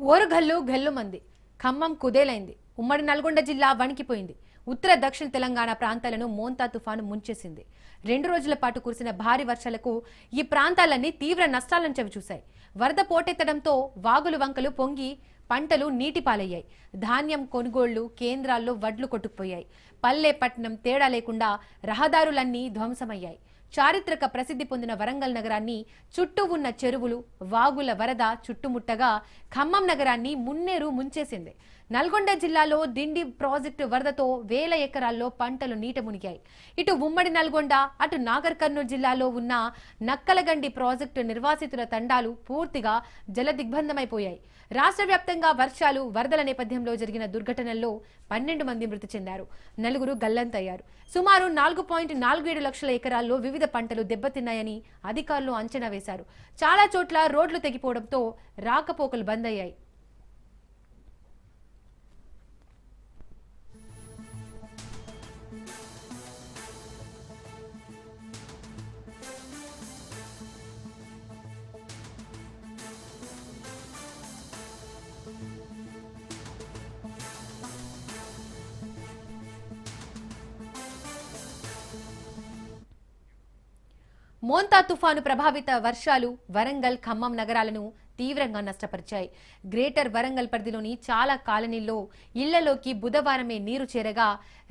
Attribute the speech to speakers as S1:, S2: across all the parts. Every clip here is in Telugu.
S1: ఓరుగల్లు గల్లుమంది ఖమ్మం కుదేలైంది. ఉమ్మడి నల్గొండ జిల్లా వణికిపోయింది. ఉత్తర దక్షిణ తెలంగాణ ప్రాంతాలను మోంతా తుఫాను ముంచేసింది. రెండు రోజుల పాటు కురిసిన భారీ వర్షాలకు ఈ ప్రాంతాలన్నీ తీవ్ర నష్టాలను చవిచూశాయి. వరద పోటెత్తడంతో వాగులు వంకలు పొంగి పంటలు నీటి పాలయ్యాయి ధాన్యం కొనుగోళ్ళు కేంద్రాల్లో వడ్లు కొట్టుకుపోయాయి. పల్లె పట్టణం తేడా లేకుండా రహదారులన్నీ ధ్వంసమయ్యాయి. చారిత్రక ప్రసిద్ధి పొందిన వరంగల్ నగరాన్ని చుట్టూ ఉన్న చెరువులు వాగుల వరద చుట్టుముట్టగా ఖమ్మం నగరాన్ని మున్నేరు ముంచేసింది. నల్గొండ జిల్లాలో దిండి ప్రాజెక్టు వరదతో వేల ఎకరాల్లో పంటలు నీట మునిగాయి. ఇటు ఉమ్మడి నల్గొండ అటు నాగర్ కర్నూలు జిల్లాలో ఉన్న నక్కలగండి ప్రాజెక్టు నిర్వాసితుల తండాలు పూర్తిగా జల దిగ్బంధమైపోయాయి రాష్ట్ర వ్యాప్తంగా వర్షాలు వరదల నేపథ్యంలో జరిగిన దుర్ఘటనల్లో పన్నెండు మంది మృతి చెందారు. నలుగురు గల్లంతయ్యారు. సుమారు నాలుగు పాయింట్ నాలుగు ఏడు లక్షల ఎకరాల్లో వివిధ పంటలు దెబ్బతిన్నాయని అధికారులు అంచనా వేశారు. చాలా చోట్ల రోడ్లు తెగిపోవడంతో రాకపోకలు బంద్ అయ్యాయి మోంతా తుఫాను ప్రభావిత వర్షాలు వరంగల్ ఖమ్మం నగరాలను తీవ్రంగా నష్టపరిచాయి. గ్రేటర్ వరంగల్ పరిధిలోని చాలా కాలనీల్లో ఇళ్ళలోకి బుధవారమే నీరు చేరగా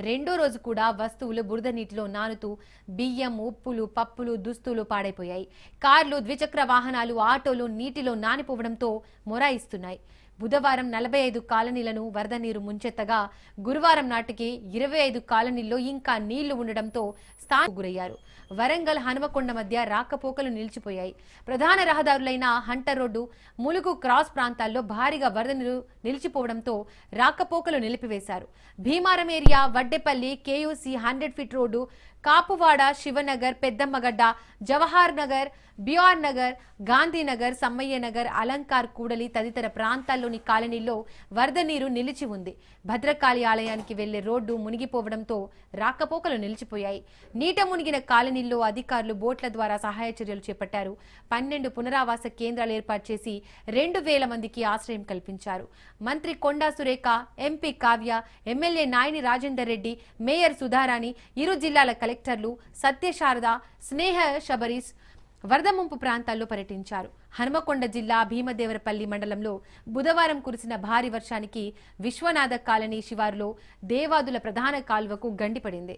S1: రెండో రోజు కూడా వస్తువులు బురద నీటిలో నానుతూ బియ్యం ఉప్పులు పప్పులు దుస్తులు పాడైపోయాయి. కార్లు ద్విచక్ర వాహనాలు ఆటోలు నీటిలో నానిపోవడంతో మొరాయిస్తున్నాయి. బుధవారం నలభై ఐదు కాలనీలను వరద నీరు ముంచెత్తగా గురువారం నాటికి ఇరవై ఐదు కాలనీల్లో ఇంకా నీళ్ళు ఉండడంతో స్థానం గురయ్యారు. వరంగల్ హనుమకొండ మధ్య రాకపోకలు నిలిచిపోయాయి. ప్రధాన రహదారులైన హంటర్ రోడ్డు ములుగు క్రాస్ ప్రాంతాల్లో భారీగా వరద నీరు నిలిచిపోవడంతో రాకపోకలు నిలిపివేశారు. Bheemaram area Waddepalli KUC hundred feet road Kapuwada Shivanagar Peddammagadda Jawahar Nagar BR Nagar Gandhinagar Sammaiah Nagar Alankar కూడలి తదితర ప్రాంతాల్లోని కాలనీల్లో వరద నీరు నిలిచి ఉంది. భద్రకాళి ఆలయానికి వెళ్ళే రోడ్డు మునిగిపోవడంతో రాకపోకలు నిలిచిపోయాయి. నీట మునిగిన కాలనీల్లో అధికారులు బోట్ల ద్వారా సహాయ చర్యలు చేపట్టారు. పన్నెండు పునరావాస కేంద్రాలు ఏర్పాటు చేసి రెండు వేల మందికి ఆశ్రయం కల్పించారు. మంత్రి Konda Surekha MP Kavya MLA Nayini Rajender Reddy mayor Sudharani ఇరు జిల్లాల కలెక్టర్లు సత్యశారద స్నేహ శబరీస్ వరద ముంపు ప్రాంతాల్లో పర్యటించారు. హనుమకొండ జిల్లా భీమదేవరపల్లి మండలంలో బుధవారం కురిసిన భారీ వర్షానికి విశ్వనాథ కాలనీ శివారులో దేవాదుల ప్రధాన కాల్వకు గండిపడింది.